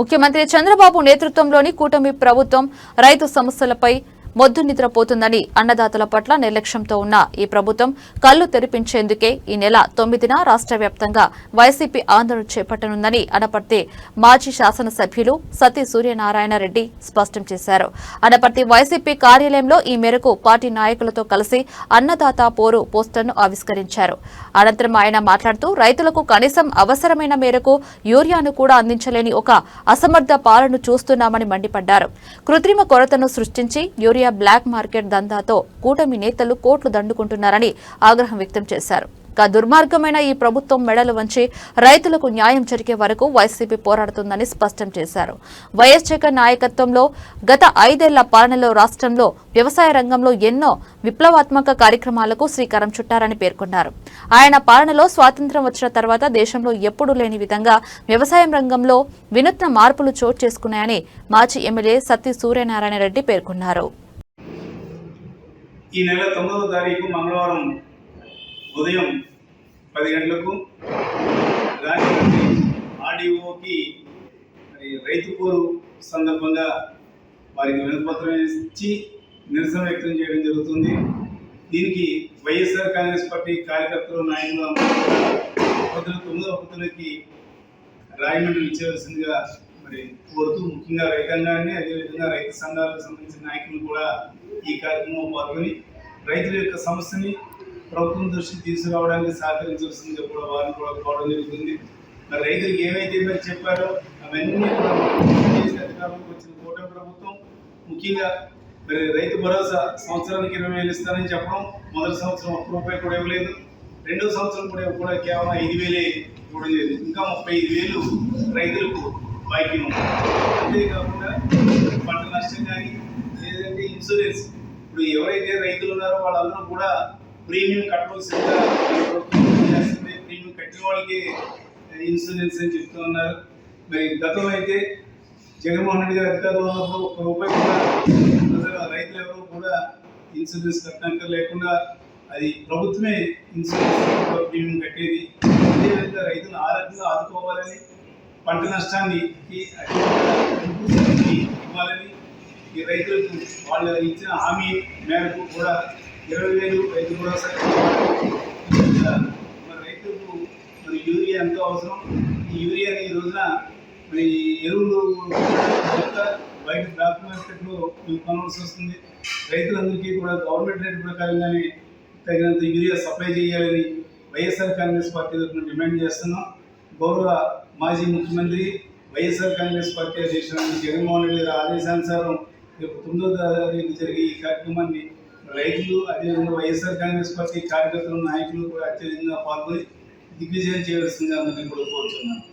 ముఖ్యమంత్రి చంద్రబాబు నేతృత్వంలోని కూటమి ప్రభుత్వం రైతు సమస్యలపై మొద్దు నిద్రపోతుందని అన్నదాతల పట్ల నిర్లక్ష్యంతో ఉన్న ఈ ప్రభుత్వం కళ్ళు తెరిపించేందుకే ఈ నెల తొమ్మిదిన రాష్ట్ర వ్యాప్తంగా వైసీపీ ఆందోళన చేపట్టనుందని అనపర్తి మాజీ శాసనసభ్యులు సతీ సూర్యనారాయణ రెడ్డి స్పష్టం చేశారు. అనపర్తి వైసీపీ కార్యాలయంలో ఈ మేరకు పార్టీ నాయకులతో కలిసి అన్నదాత పోరు పోస్టర్ను ఆవిష్కరించారు. అనంతరం ఆయన మాట్లాడుతూ రైతులకు కనీసం అవసరమైన మేరకు యూరియాను కూడా అందించలేని ఒక అసమర్థ పాలన చూస్తున్నామని మండిపడ్డారు. కృత్రిమ కొరతను సృష్టించి యూరియా బ్లాక్ మార్కెట్ దందాతో కూటమి నేతలు కోట్లు దండుకుంటున్నారని ఆగ్రహం వ్యక్తం చేశారు. దుర్మార్గమైన ఈ ప్రభుత్వం మెడలు వంచి రైతులకు న్యాయం జరిగే వరకు వైసీపీ పోరాడుతుందని స్పష్టం చేశారు. వైఎస్ జగన్ నాయకత్వంలో గత ఐదేళ్ళ పాలనలో రాష్ట్రంలో వ్యవసాయ రంగంలో ఎన్నో విప్లవాత్మక కార్యక్రమాలకు శ్రీకారం చుట్టారని పేర్కొన్నారు. ఆయన పాలనలో స్వాతంత్ర్యం వచ్చిన తర్వాత దేశంలో ఎప్పుడూ లేని విధంగా వ్యవసాయం రంగంలో వినూత్న మార్పులు చోటు చేసుకున్నాయని మాజీ ఎమ్మెల్యే సత్తి సూర్యనారాయణ రెడ్డి పేర్కొన్నారు. ఈ నెల తొమ్మిదవ తారీఖు మంగళవారం ఉదయం పది గంటలకు రాజమండ్రి ఆర్డీఓకి మరి రైతు పోరు సందర్భంగా వారికి వినపత్రం ఇచ్చి నిరసన వ్యక్తం చేయడం జరుగుతుంది. దీనికి వైఎస్ఆర్ కాంగ్రెస్ పార్టీ కార్యకర్తలు నాయకులు అందరూ పొద్దున తొమ్మిదవ పొద్దునకి రాయమండ్రి ఇచ్చేవలసిందిగా మరి కోరుతూ ముఖ్యంగా రైతాంగాన్ని అదేవిధంగా రైతు సంఘాలకు సంబంధించిన నాయకులు కూడా ఈ కార్యక్రమంలో పాల్గొని రైతుల యొక్క సమస్యని ప్రభుత్వం దృష్టికి తీసుకురావడానికి సహకరించవలసిందిగా కూడా వారిని కూడా కోవడం జరుగుతుంది. మరి రైతులకు ఏమైతే మరి చెప్పారో అవన్నీ కూడా అధికారంలోకి వచ్చిన కూటమి ప్రభుత్వం ముఖ్యంగా మరి రైతు భరోసా సంవత్సరానికి ఇరవై వేలు ఇస్తానని చెప్పడం మొదటి సంవత్సరం ఒక్క రూపాయి కూడా ఇవ్వలేదు. రెండో సంవత్సరం కూడా కూడా కేవలం ఐదు వేలే ఇవ్వడం జరిగింది. ఇంకా ముప్పై ఐదు వేలు రైతులకు బాకీ అంతేకాకుండా పంట నష్టం కానీ లేదంటే ఇన్సూరెన్స్. ఇప్పుడు ఎవరైతే రైతులు ఉన్నారో వాళ్ళందరూ కూడా ప్రీమియం కట్టవలసిందిగా చేస్తుంది ప్రీమియం కట్టిన వాళ్ళకి ఇన్సూరెన్స్ అని చెప్తూ ఉన్నారు. మరి గతంలో అయితే జగన్మోహన్ రెడ్డి గారు అధికారంలో ఉన్నప్పుడు ఒక్క రూపాయి కూడా రైతులు ఎవరు కూడా ఇన్సూరెన్స్ కట్టడానికి లేకుండా అది ప్రభుత్వమే ఇన్సూరెన్స్ ప్రీమియం కట్టేది. అదేవిధంగా రైతులు ఆరోగ్యంగా ఆదుకోవాలని పంట నష్టాన్ని ఈ ఇవ్వాలని ఈ రైతులకు వాళ్ళు ఇచ్చిన హామీ మేరకు కూడా ఇరవై వేలు రైతు భరోసా ఇవ్వాలి. రైతులకు మరి యూరియా ఎంతో అవసరం. ఈ యూరియాని ఈ రోజున మరి ఎరువులు బయట బ్లాక్ మార్కెట్లో కొనవలసి వస్తుంది. రైతులందరికీ కూడా గవర్నమెంట్ రేట్ ప్రకారంగానే తగినంత యూరియా సప్లై చేయాలని వైఎస్ఆర్ కాంగ్రెస్ పార్టీ తరఫున డిమాండ్ చేస్తున్నాం. గౌరవ మాజీ ముఖ్యమంత్రి వైఎస్ఆర్ కాంగ్రెస్ పార్టీ అధ్యక్షుడు జగన్మోహన్ రెడ్డి గారి ఆదేశానుసారం రేపు తొమ్మిదో తారీఖు జరిగే ఈ కార్యక్రమాన్ని రైతులు అదేవిధంగా వైఎస్ఆర్ కాంగ్రెస్ పార్టీ కార్యకర్తలు నాయకులు కూడా అత్యధికంగా పాల్గొని దిగ్విజయం చేయవలసిందిగా అందరినీ కూడా కోరుతున్నాను